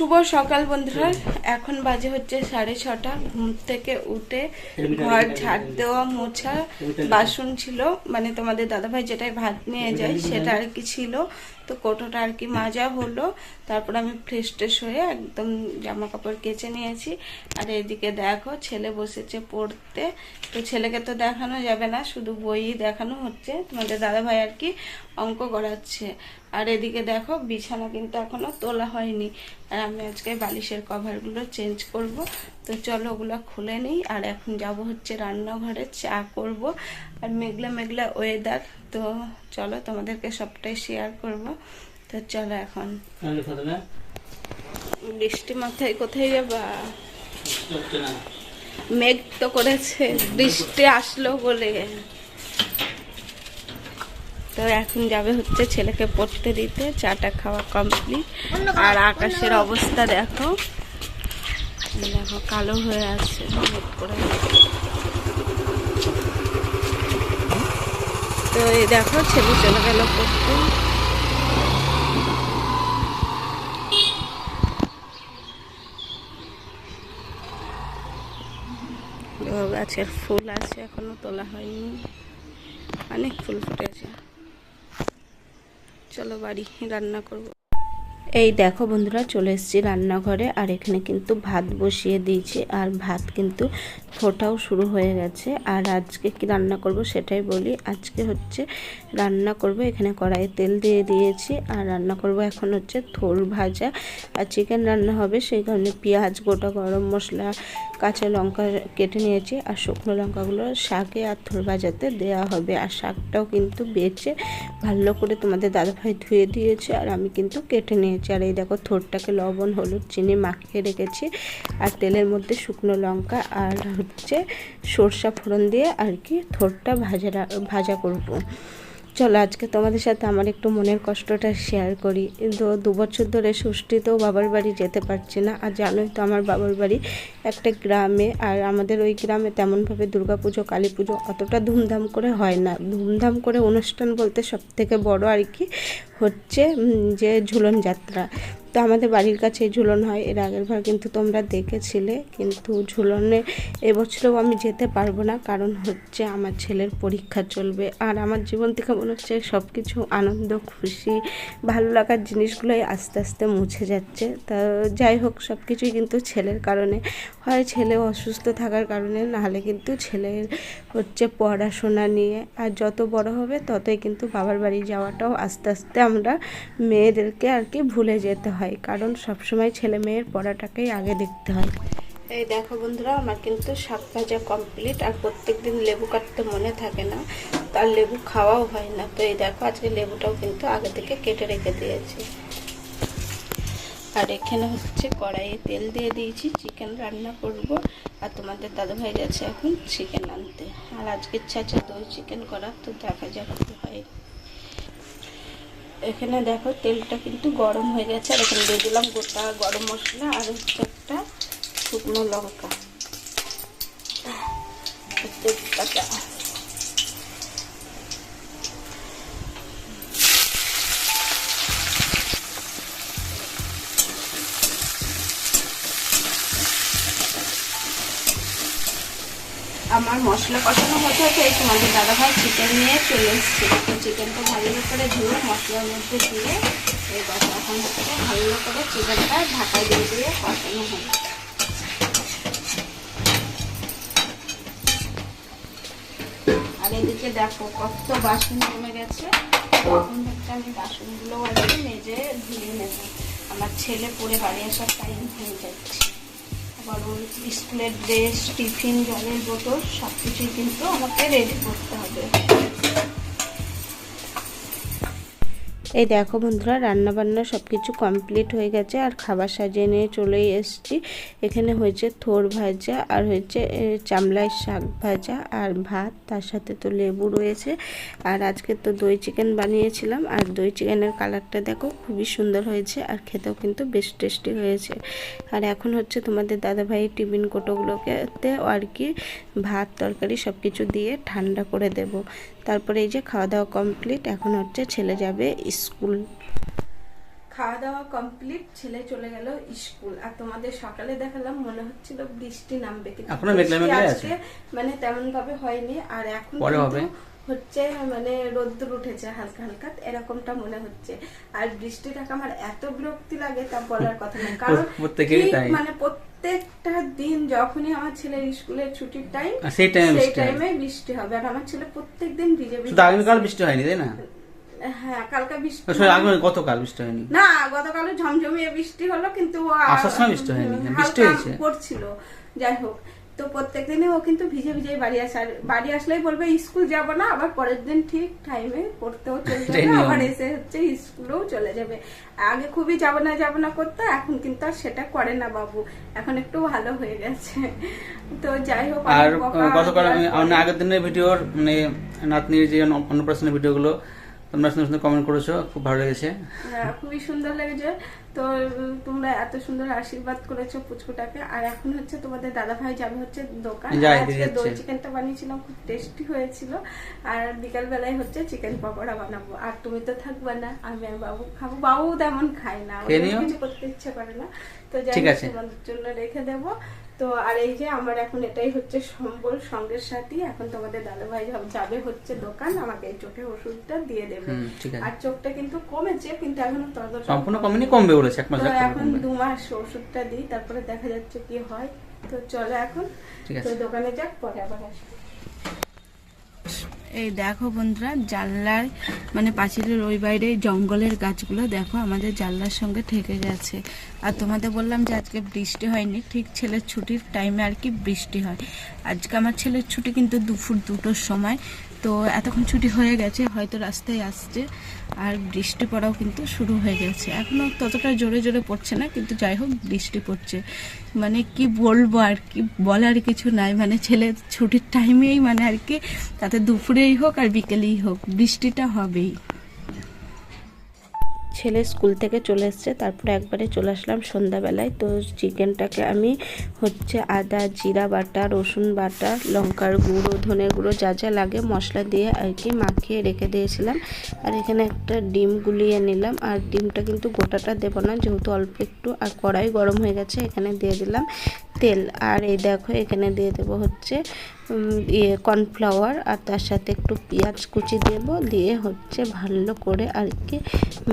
শুভ সকাল বন্ধুরা। এখন বাজে হচ্ছে সাড়ে ছটা। ঘুম থেকে উঠে ঘর ঝাড় দেওয়া মোছা বাসন ছিল। মানে তোমাদের দাদাভাই যেটাই ভাত নিয়ে যায় সেটা আর কি ছিল। তো কোটোটা আর কি মাজা হলো। তারপর আমি ফ্রেশ ট্রেশ হয়ে একদম জামা কাপড় কেচে নিয়েছি। আর এদিকে দেখো ছেলে বসেছে পড়তে। তো ছেলেকে তো দেখানো যাবে না শুধু বই দেখানো হচ্ছে। তোমাদের দাদাভাই আর কি অঙ্ক করাচ্ছে। আর এদিকে দেখো বিছানা কিন্তু এখনও তোলা হয়নি। আর আমি আজকে বালিশের কভারগুলো চেঞ্জ করব। তো চলো ওগুলো খুলে নিই। আর এখন যাব হচ্ছে রান্নাঘরে চা করব। আর মেঘলা মেঘলা ওয়েদার তো চলো তোমাদেরকে সবটাই শেয়ার করব। তো চলো এখন। তাহলে বৃষ্টি মাথায় কোথায় যাবা? মেঘ তো করেছে বৃষ্টি আসলো বলে। তো এখন যাবে হচ্ছে ছেলেকে পড়তে দিতে চাটা খাওয়া কমপ্লিট আর আকাশের অবস্থা দেখো। দেখো কালো হয়ে আছে করে। তো এই দেখো ছেলে চলে গেল পড়তে। গাছের ফুল আছে এখনও তোলা হয়নি। অনেক ফুল ফুটেছে। চলো বাড়ি, রান্না করব। এই দেখো বন্ধুরা, চলে এসেছি রান্নাঘরে, আর এখানে কিন্তু ভাত বসিয়ে দিয়েছি, আর ভাত কিন্তু ফোটাও শুরু হয়ে গেছে, আর আজকে কি রান্না করব সেটাই বলি। আজকে হচ্ছে রান্না করব, এখানে কড়াইয়ে তেল দিয়ে দিয়েছি, আর রান্না করব এখন হচ্ছে থোল ভাজা, আর চিকেন রান্না হবে, সেই কারণে পেঁয়াজ, গোটা গরম মশলা কাঁচা লঙ্কা কেটে নিয়েছি আর শুকনো লঙ্কাগুলো শাকে আর থোল ভাজাতে দেওয়া হবে। আর শাকটাও কিন্তু বেছে ভালো করে তোমাদের দাদাভাই ধুয়ে দিয়েছে আর আমি কিন্তু কেটে নিয়েছি। আর এই দেখো থোরটাকে লবণ, হলুদ, চিনি মাখিয়ে রেখেছি। আর তেলের মধ্যে শুকনো লঙ্কা আর হচ্ছে সর্ষা ফোড়ন দিয়ে আর কি থোরটা ভাজা ভাজা করব। চলো, আজকে তোমাদের সাথে আমার একটু মনের কষ্টটা শেয়ার করি। কিন্তু দু বছর ধরে ষষ্ঠীতেও বাবার বাড়ি যেতে পারছি না। আর জানোই তো আমার বাবার বাড়ি একটা গ্রামে, আর আমাদের ওই গ্রামে তেমনভাবে দুর্গা পুজো কালী পুজো অতটা ধুমধাম করে হয় না। ধুমধাম করে অনুষ্ঠান বলতে সব থেকে বড় আর কি হচ্ছে যে ঝুলন যাত্রা। তো আমাদের বাড়ির কাছে ঝুলন হয়। এর আগের বার কিন্তু তোমরা দেখেছিলে, কিন্তু ঝুলনে এবছরেও আমি যেতে পারব না, কারণ হচ্ছে আমার ছেলের পরীক্ষা চলবে। আর আমার জীবন থেকে মনে হচ্ছে সব কিছু আনন্দ, খুশি, ভালো লাগার জিনিসগুলোই আস্তে আস্তে মুছে যাচ্ছে। তা যাই হোক সব কিছুই কিন্তু ছেলের কারণে। হয় ছেলে অসুস্থ থাকার কারণে, নাহলে কিন্তু ছেলের হচ্ছে পড়াশোনা নিয়ে। আর যত বড় হবে, ততই কিন্তু বাবার বাড়ি যাওয়াটাও আস্তে আস্তে আমরা মেয়েদেরকে আর কি ভুলে যেতে হয় কারণ সবসময় ছেলে মেয়ের পড়াটাকেই আগে দেখতে হয়। এই দেখো বন্ধুরা, আমার কিন্তু শাক ভাজা কমপ্লিট আর প্রত্যেক দিন লেবু কাটতে মনে থাকে না, তার লেবু খাওয়াও হয় না। তো এই দেখো, আজকে লেবুটাও কিন্তু আগে থেকে কেটে রেখে দিয়েছি। আর এখানে হচ্ছে কড়াইয়ে তেল দিয়ে দিয়েছি চিকেন রান্না করব। আর তোমাদের দাদাভাই গেছে এখন চিকেন আনতে। আর আজকে ইচ্ছা আছে দই চিকেন করার তো দেখা যাক হয়। এখানে দেখো তেলটা কিন্তু গরম হয়ে গেছে, আর এখানে দিয়ে দিলাম গোটা গরম মশলা আর হচ্ছে একটা শুকনো লঙ্কা। তেজপাতা আমার মশলা কষানো হতে হতে তোমাদের দাদাভাই চিকেন নিয়ে চলে এসছে। তো চিকেনটা ভালো করে ধুয়ে, মশলার মধ্যে দিয়ে এখন হচ্ছে ভালো করে চিকেনটা ঢাকা দিয়ে দিয়ে কষানো হবে। আর এদিকে দেখো কত বাসন জমে গেছে। এখন থেকে আমি বাসনগুলো আর কি মেজে ধুয়ে নেব। আমার ছেলে পরে বাড়ি আসার টাইম হয়ে ওর স্কুলের ড্রেস টিফিন জলের বোতল সব কিছুই কিন্তু আমাকে রেডি করতে হবে। এই দেখো বন্ধুরা রান্না বান্না সব কিছু কমপ্লিট হয়ে গেছে আর খাবার সাজিয়ে নিয়ে চলেই এসেছি। এখানে হয়েছে থোর ভাজা আর হয়েছে এ, চামলাই শাক ভাজা আর ভাত তার সাথে তো লেবু রয়েছে। আর আজকে তো দই চিকেন বানিয়েছিলাম আর দই চিকেনের কালারটা দেখো খুবই সুন্দর হয়েছে আর খেতেও কিন্তু বেশ টেস্টি হয়েছে। আর এখন হচ্ছে তোমাদের দাদাভাই টিফিন কোটোগুলোকে আর কি ভাত তরকারি সব কিছু দিয়ে ঠান্ডা করে দেব। তারপরে এই যে খাওয়া দাওয়া কমপ্লিট এখন হচ্ছে ছেলে যাবে স্কুল খাওয়া দাওয়া কমপ্লিট ছেলে চলে গেল স্কুল আর তোমাদের সকালে দেখালাম মনে হচ্ছিল বৃষ্টি নামবে কিন্তু এখনও মেঘলা বৃষ্টি আছে। আজকে মানে তেমন ভাবে হয়নি আর এখন পরে হবে। হচ্ছে মানে রোদ্দুর উঠেছে হালকা হালকা এরকমটা মনে হচ্ছে আর বৃষ্টিটাকে আমার এত বিরক্তি লাগে তা বলার কথা না কারণ। মানে প্রত্যেকটা দিন যখনই আমার ছেলের স্কুলের ছুটির টাইম সেই টাইমে সেই বৃষ্টি টাইমে বৃষ্টি হবে। আর আমার ছেলে প্রত্যেক দিন ভিজে ভিজে আগামীকাল বৃষ্টি হয়নি তাই না? হ্যাঁ কালকে বৃষ্টি গতকাল বৃষ্টি হয়নি? না গতকাল ঝমঝমিয়ে বৃষ্টি হলো কিন্তু আ- আসার সময় বৃষ্টি হয়নি, বৃষ্টি হয়েছে। পড়ছিল। যাই হোক তো প্রত্যেক দিনে ও কিন্তু ভিজে ভিজে বাড়ি আসে আর বাড়ি আসলেই বলবে স্কুল যাব না আবার পরের দিন ঠিক টাইমে পড়তেও চলে যাবে আবার এসে হচ্ছে স্কুলেও চলে যাবে। আগে খুবই যাব না যাব না করতো এখন কিন্তু আর সেটা করে না বাবু এখন একটু ভালো হয়ে গেছে। তো যাই হোক আর গতকাল আমি মানে আগের দিনের ভিডিওর মানে নাতনির যে অন্ন- অন্নপ্রাশনের ভিডিওগুলো তোমরা সুন্দর সুন্দর কমেন্ট করেছ খুব ভালো লেগেছে। হ্যাঁ, খুবই সুন্দর লেগেছে। তো তোমরা এত সুন্দর আশীর্বাদ করেছ পুচকুটাকে। আর এখন হচ্ছে তোমাদের দাদা ভাই যাবে হচ্ছে দোকান। আজকে দই চিকেনটা বানিয়েছিলাম খুব টেস্টি হয়েছিল। আর বিকাল বেলায় হচ্ছে চিকেন পকোড়া বানাবো। আর তুমি তো থাকবে না আমি আর বাবু খাব। বাবু তেমন খায় না। কিছু করতে ইচ্ছে করে না। তো যাই তোমাদের জন্য রেখে দেব। তো আর এই যে আমার এখন এটাই হচ্ছে সম্বল সঙ্গের সাথে। এখন তোমাদের দাদা ভাই যাবে হচ্ছে দোকান। আমাকে এই চোখের ওষুধটা দিয়ে দেবে। আর চোখটা কিন্তু কমেছে কিন্তু এখনও সম্পূর্ণ কমেনি কমবে বলেছে এক মাস এখন দু মাস ওষুধটা দিই তারপরে দেখা যাচ্ছে কি হয়। তো চলো এখন ঠিক আছে। তো দোকানে যাক পরে আবার আসব এই দেখো বন্ধুরা জানলার মানে পাঁচিলের ওই বাইরে জঙ্গলের গাছগুলো দেখো আমাদের জানলার সঙ্গে ঠেকে গেছে। আর তোমাদের বললাম যে আজকে বৃষ্টি হয়নি ঠিক ছেলের ছুটির টাইমে আর কি বৃষ্টি হয়। আজকে আমার ছেলের ছুটি কিন্তু দুপুর দুটোর সময় তো এতক্ষণ ছুটি হয়ে গেছে, হয়তো রাস্তায় আসছে। আর বৃষ্টি পড়াও কিন্তু শুরু হয়ে গেছে। এখনও ততটা জোরে জোরে পড়ছে না, কিন্তু যাই হোক, বৃষ্টি পড়ছে। মানে কি বলব আর কি, বলার কিছু নাই। মানে ছেলে ছুটির টাইমেই মানে আর কি, তাতে দুপুরেই হোক আর বিকেলেই হোক, বৃষ্টিটা হবেই। ছেলে স্কুল থেকে চলে এসছে, তারপরে একবারে চলে আসলাম সন্ধ্যাবেলায়। তো চিকেনটাকে আমি হচ্ছে আদা, জিরা বাটা, রসুন বাটা, লঙ্কার গুঁড়ো ধনের গুঁড়ো যা যা লাগে মশলা দিয়ে আর কি মাখিয়ে রেখে দিয়েছিলাম। আর এখানে একটা ডিম গুলিয়ে নিলাম। আর ডিমটা কিন্তু গোটাটা দেবো না, যেহেতু অল্প একটু, আর কড়াই গরম হয়ে গেছে, এখানে দিয়ে দিলাম। তেল। আর এই দেখো, এখানে দিয়ে দেবো হচ্ছে ইয়ে কর্নফ্লাওয়ার, আর তার সাথে একটু পেঁয়াজ কুচি দেব, দিয়ে হচ্ছে ভালো করে আর কি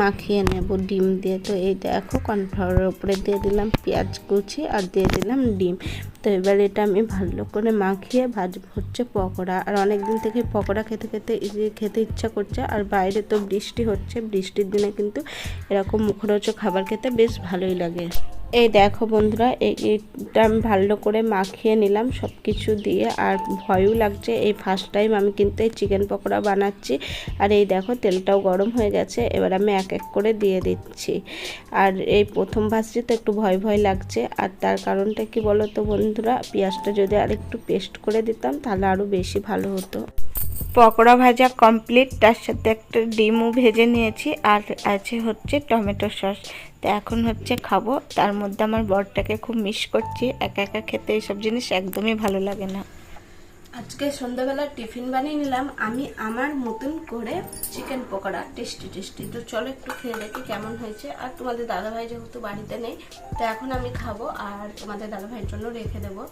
মাখিয়ে নেব ডিম দিয়ে। তো এই দেখো, কর্নফ্লাওয়ারের উপরে দিয়ে দিলাম পেঁয়াজ কুচি আর দিয়ে দিলাম ডিম। তো এবার এটা আমি ভালো করে মাখিয়ে ভাজবো হচ্ছে পকোড়া। আর অনেক দিন থেকে পকোড়া খেতে খেতে খেতে ইচ্ছা করছে, আর বাইরে তো বৃষ্টি হচ্ছে, বৃষ্টির দিনে কিন্তু এরকম মুখরোচক খাবার খেতে বেশ ভালোই লাগে। এই দেখো বন্ধুরা, এই- এইটা আমি ভালো করে মাখিয়ে নিলাম সব কিছু দিয়ে। আর ভয়ও লাগছে, এই ফার্স্ট টাইম আমি কিন্তু এই চিকেন পকোড়া বানাচ্ছি। আর এই দেখো, তেলটাও গরম হয়ে গেছে, এবার আমি এক এক করে দিয়ে দিচ্ছি। আর এই প্রথম ভাজছি তো একটু ভয় ভয় লাগছে, আর তার কারণটা কি বলো তো বন্ধুরা, পেঁয়াজটা যদি আর একটু পেস্ট করে দিতাম, তাহলে আরও বেশি ভালো হতো। পকোড়া ভাজা কমপ্লিট তার সাথে একটা ডিমও ভেজে নিয়েছি, আর আছে হচ্ছে টমেটো সস। তো এখন হচ্ছে খাব, তার মধ্যে আমার বরটাকে খুব মিস করছি, একা একা খেতে এইসব জিনিস একদমই ভালো লাগে না। আজকে সন্ধ্যাবেলা টিফিন বানিয়ে নিলাম, আমি আমার মতন করে চিকেন পকোড়া টেস্টি টেস্টি তো চলো একটু খেয়ে দেখি কেমন হয়েছে। আর তোমাদের দাদাভাই যেহেতু বাড়িতে নেই, তো এখন আমি খাব, আর তোমাদের দাদাভাইয়ের জন্য রেখে দেবো।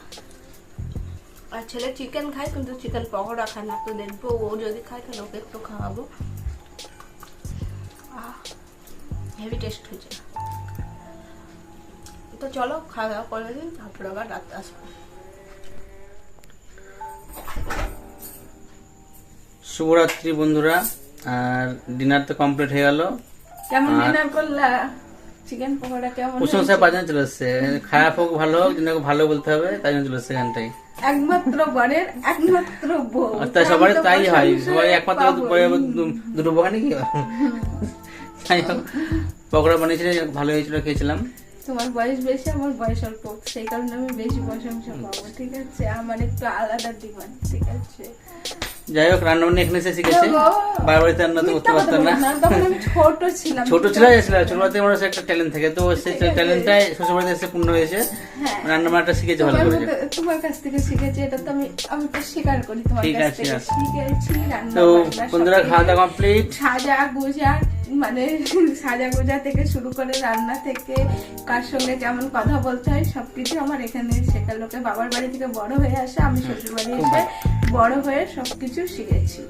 আর ছেলে চিকেন খায় কিন্তু চিকেন পকোড়া খায় না তো দেখব ও যদি খায় তাহলে ওকে একটু খাওয়াবো। হেভি টেস্ট হয়েছে। তো চলো খাওয়া দাওয়া করে নিন তারপর আবার রাতে আসব। শুভরাত্রি বন্ধুরা আর ডিনার তো কমপ্লিট হয়ে গেল। কেমন ডিনার করলা? চিকেন পকোড়া কেমন প্রশংসা পাঁচজন চলে এসছে। খারাপ হোক ভালো হোক ভালো বলতে হবে তাই জন্য চলে এসছে একমাত্র বরের একমাত্র বউ। তাই তো তাই হয়। সবাই একমাত্র দুটো বোকা নাকি? যাই হোক পকোড়া বানিয়েছিল ভালো হয়েছিল খেয়েছিলাম। তোমার বয়স বেশি আমার বয়স অল্প। সেই কারণে আমি বেশি প্রশংসা পাবো ঠিক আছে? আমার একটু আলাদা ডিমান্ড ঠিক আছে? যাই হোক রান্না বান্না এখানে এসে শিখেছে বাড়িতে রান্না তো করতে পারতাম না। ছোট ছিলাম। ছোট ছিল ছোটতে আমার একটা ট্যালেন্ট থাকে তো সেই ট্যালেন্টটাই শ্বশুর বাড়িতে এসে পূর্ণ হয়েছে। হ্যাঁ। রান্না বান্নাটা শিখেছে ভালো করে। তোমার কাছ থেকে শিখেছি এটা তো আমি আমি তো স্বীকার করি তোমার কাছ থেকে। শিখেছি রান্না তো বন্ধুরা খাওয়া দাওয়া কমপ্লিট সাজা গোজা মানে সাজা গোজা থেকে শুরু করে রান্না থেকে কার সঙ্গে কেমন কথা বলতে হয় সবকিছু আমার এখানে শেখার লোকে বাবার বাড়ি থেকে বড় হয়ে আসে আমি শ্বশুর বাড়ি এসে বড় হয়ে সবকিছু শিখেছি।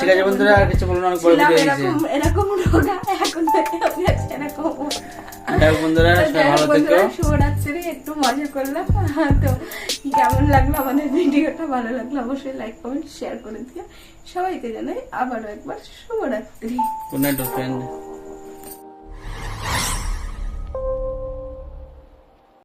ঠিক আছে বন্ধুরা আর কিছু বলুন অনেক বড় ভিডিও এরকম এরকম রোগা এখন এরকম যাই বন্ধুরা সবাই ভালো থেকো। শুভরাত্রি একটু মজা করলাম। তো কেমন লাগল আমাদের ভিডিওটা? ভালো লাগল অবশ্যই লাইক কমেন্ট শেয়ার করে দিও। সবাইকে জানাই আবারও একবার শুভরাত্রি। Good night friend